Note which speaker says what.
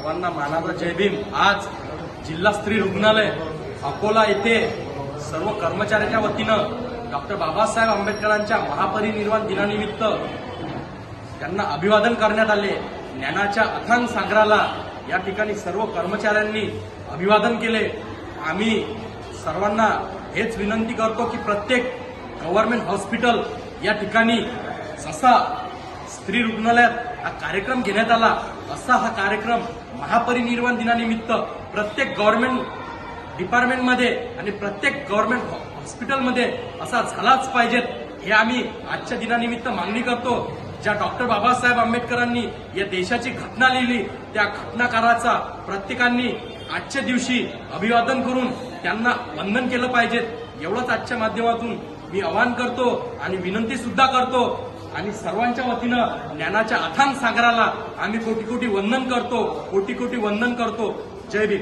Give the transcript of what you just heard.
Speaker 1: सर्वांना मानाचा जय भीम. आज जिल्हा स्त्री रुग्णालय अकोला येथे सर्व कर्मचाऱ्याच्या वतीनं डॉक्टर बाबासाहेब आंबेडकरांच्या महापरिनिर्वाण दिनानिमित्त त्यांना अभिवादन करण्यात आले. ज्ञानाच्या अथांग सागराला या ठिकाणी सर्व कर्मचाऱ्यांनी अभिवादन केले. आम्ही सर्वांना हेच विनंती करतो की प्रत्येक गव्हर्नमेंट हॉस्पिटल या ठिकाणी जसा स्त्री रुग्णालयात हा कार्यक्रम घेण्यात आला असा हा कार्यक्रम महापरिनिर्वाण दिनानिमित्त प्रत्येक गव्हर्नमेंट डिपार्टमेंटमध्ये आणि प्रत्येक गव्हर्नमेंट हॉस्पिटलमध्ये असा झालाच पाहिजेत. हे आम्ही आजच्या दिनानिमित्त मागणी करतो. ज्या डॉक्टर बाबासाहेब आंबेडकरांनी या देशाची घटना लिहिली त्या घटनाकाराचा प्रत्येकांनी आजच्या दिवशी अभिवादन करून त्यांना वंदन केलं पाहिजेत. एवढंच आजच्या माध्यमातून मी आवाहन करतो आणि विनंती सुद्धा करतो. आणि सर्वांच्या वतीनं ज्ञानाच्या अथांग सागराला आम्ही कोटी कोटी वंदन करतो कोटी कोटी वंदन करतो. जय भीम.